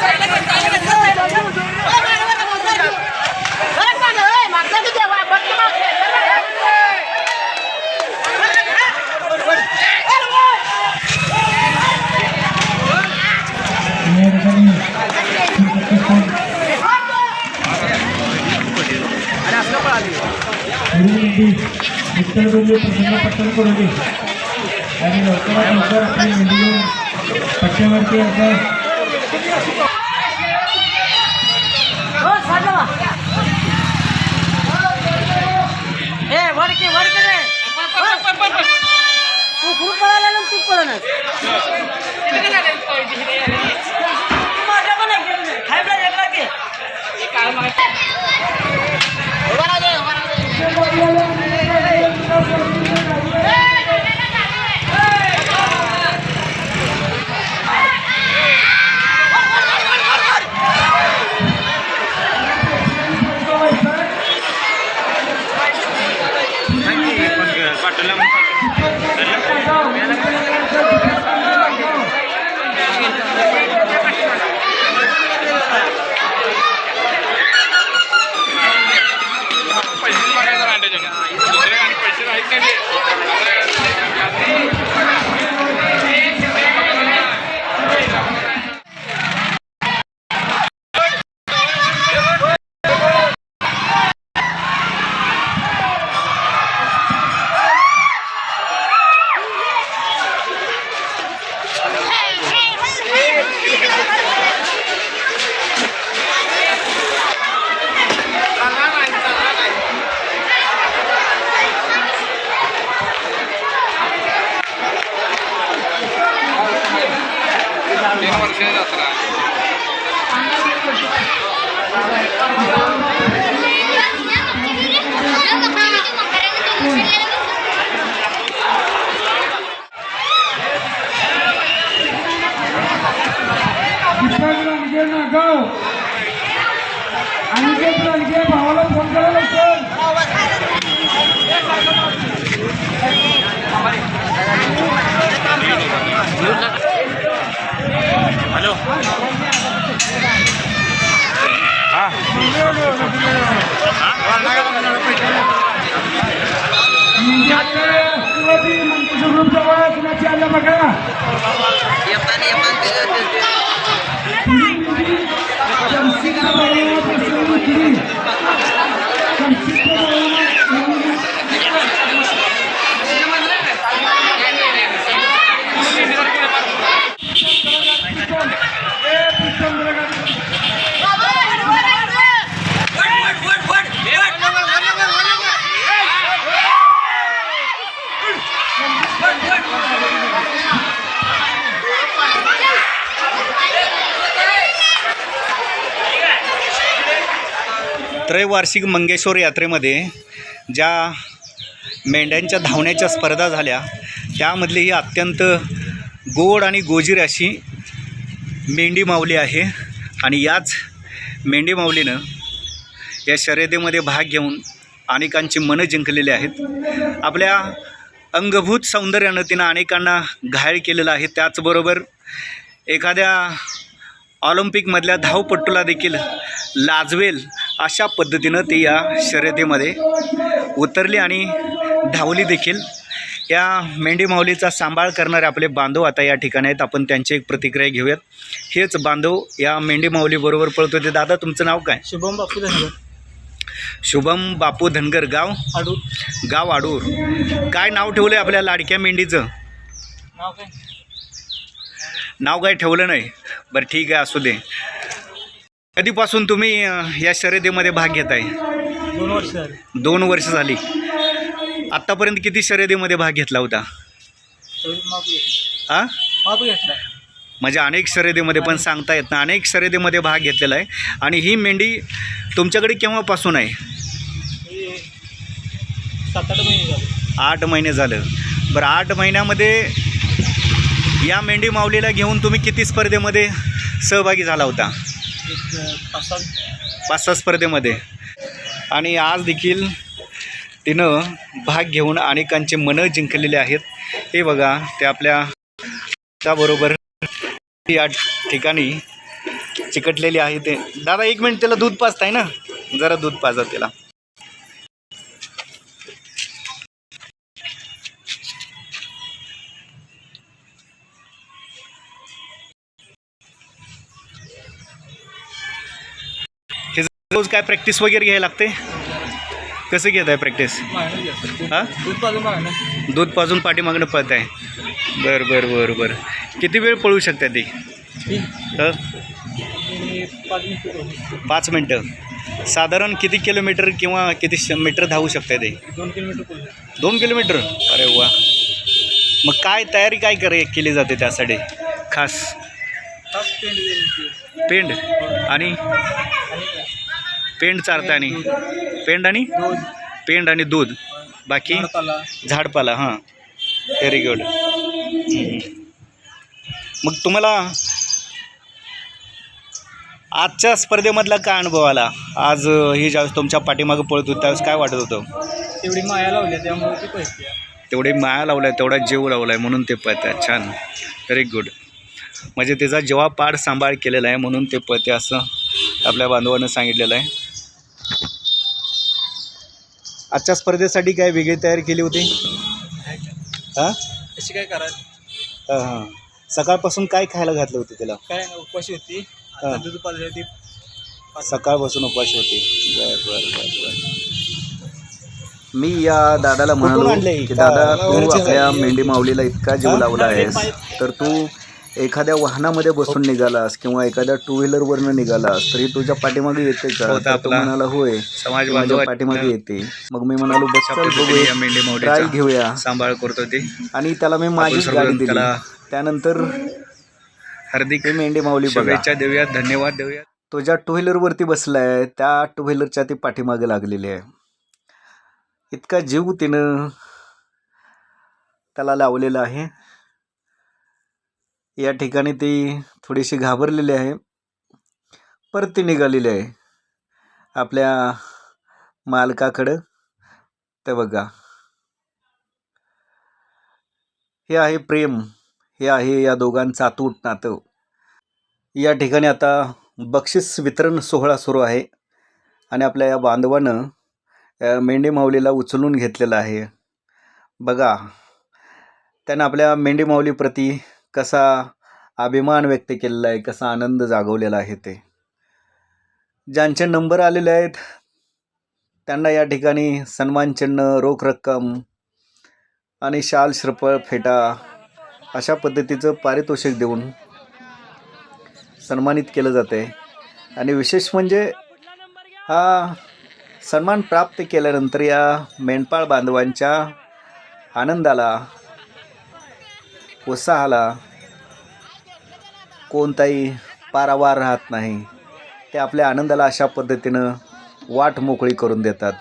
Sir गुरुमेंदी Vitthal बोलले प्रसन्न पट्टण करोगे आणि लवकरात लवकर आपली मेंढी घेऊन पट्ट्यावरती आता പട്ടണം. പൈസ പറയാതെ വേണ്ട ഞാൻ ഇത്രയാണ് പൈസ അയക്കല്ലേ जवळ कुणाची आलं बघा त्रैवार्षिक मंगेश्वर यात्रेमध्ये ज्या मेंढ्यांच्या धावण्याच्या स्पर्धा झाल्या त्यामधली ही अत्यंत गोड आणि गोजीर अशी मेंढी माऊली आहे. आणि याच मेंढी माऊलीनं या शर्यतीमध्ये भाग घेऊन अनेकांची मनं जिंकलेली आहेत. आपल्या अंगभूत सौंदर्यानं तिनं अनेकांना घायल केलेलं आहे. त्याचबरोबर एखाद्या ऑलिम्पिकमधल्या धावपट्टूला देखील लाजवेल अशा पद्धतीनं ती या शर्यतीमध्ये उतरली आणि धावली देखील. या मेंढी माऊलीचा सांभाळ करणारे आपले बांधव आता या ठिकाणी आहेत. आपण त्यांची एक प्रतिक्रिया घेऊयात. हेच बांधव या मेंढी माऊलीबरोबर पळत होते दादा तुमचं नाव काय? शुभम बापू धनगर. शुभम बापू धनगर गाव? आडू गाव आडूर. काय नाव ठेवलं आहे आपल्या लाडक्या मेंढीचं? नाव काय? नाव काय ठेवलं नाही? बरं ठीक आहे असू दे. कधीपासून तुम्ही या शर्यतीमध्ये भाग घेत आहे दोन वर्ष झाले. दोन वर्ष झाली. आत्तापर्यंत किती शर्यतीमध्ये भाग घेतला होता? हां घेतला. म्हणजे अनेक शर्यतीमध्ये पण सांगता येत ना अनेक शर्यतीमध्ये भाग घेतलेला आहे. आणि ही मेंढी तुमच्याकडे केव्हापासून आहे? सात आठ महिने झाले. आठ महिने झालं. बरं आठ महिन्यामध्ये या मेंढी माऊलीला घेऊन तुम्ही किती स्पर्धेमध्ये सहभागी झाला होता? एक पाच सात पाच सहा स्पर्धेमध्ये. आणि आज देखील तिनं भाग घेऊन अनेकांचे मनं जिंकलेले आहेत. हे बघा ते आपल्या त्याबरोबर या ठिकाणी चिकटलेली आहे ते. दादा एक मिनिट त्याला दूध पाजताय ना? जरा दूध पाजा त्याला. रोज काय प्रॅक्टिस वगैरे घ्यायला लागते? कसं घेत आहे प्रॅक्टिस हां? दूध पाजून पाजून पाठीमागणं पळत आहे. बरं बरं बरं बरं. किती वेळ पळू शकता ती? हं? पाच मिनिट. साधारण किती किलोमीटर किंवा किती श मीटर धावू शकता ते? दोन किलोमीटर दोन किलोमीटर अरे वा. मग काय तयारी काय करे केली जाते त्यासाठी? खास. पेंड आणि पेंड चारता आणि पेंड आणि? पेंड आणि दूध. बाकी? झाडपाला. हां. व्हेरी गुड मग तुम्हाला आजच्या स्पर्धेमधला काय अनुभव आला? आज ही ज्यावेळेस तुमच्या पाठीमागं पळत होती त्यावेळेस काय वाटत होतं? तेवढी माया लावली आहे, त्यामुळे ते पैसे तेवढे माया लावलाय तेवढा जीव लावलाय म्हणून ते पळतात छान. व्हेरी गुड म्हणजे त्याचा जेव्हा पाड सांभाळ केलेला आहे म्हणून ते पळते असं आपल्या बांधवानं सांगितलेलं आहे. आजच्या स्पर्धेसाठी काय वेगळी तयारी केली होती? हां? कशी काय करायचं हां हां. सकाळपासून काय खायला घातलं होतं त्याला काय नाही, उपाशी होती. हा. आता दूध पाजली ती सकाळपासून उपाशी होती. बर बर बर बर. मी या दादाला म्हणालो? की दादा तू आपल्या? मेंढी माऊलीला इतका जीव? लावला आहेस तर तू एखाद्या वाहनामध्ये बसून निघालास किंवा एखाद्या टू व्हीलरवरनं निघालास तरी तुझ्या पाठीमागे येते का तर तो म्हणाला होय समाज माझ्या पाठीमागे येते. मग मी म्हणालो बस चल बघूया. ट्राय घेऊया. सांभाळ करतो ते. आणि त्याला मी माझीच गाडी दिली. त्यानंतर हार्दिक मेंढी माऊली बघा. शुभेच्छा देऊयात धन्यवाद देऊयात. तो ज्या टू व्हीलरवरती बसलाय त्या टू व्हीलरच्या ती पाठीमागे लागलेली आहे. इतका जीव तिनं त्याला लावलेला आहे. या ठिकाणी ती थोडीशी घाबरलेली आहे. परत ती निघालेली आहे. आपल्या मालकाकडं. ते बघा. हे आहे प्रेम. हे आहे या दोघांचं अतूट नातं. या ठिकाणी आता बक्षीस वितरण सोहळा सुरू आहे. आणि आपल्या या बांधवानं मेंढी माऊलीला उचलून घेतलेलं आहे. बघा. त्यानं आपल्या मेंढी माऊलीप्रती कसा अभिमान व्यक्त केलेला आहे कसा आनंद जागवलेला आहे ते. ज्यांचे नंबर आलेले आहेत त्यांना या ठिकाणी सन्मानचिन्ह रोख रक्कम आणि शाल श्रपळ फेटा अशा पद्धतीचं पारितोषिक देऊन सन्मानित केलं जाते. आणि विशेष म्हणजे हा सन्मान प्राप्त केल्यानंतर या मेंढपाळ बांधवांच्या आनंदाला उत्साहाला कोणताही पारावार राहत नाही. ते आपल्या आनंदाला अशा पद्धतीनं वाट मोकळी करून देतात.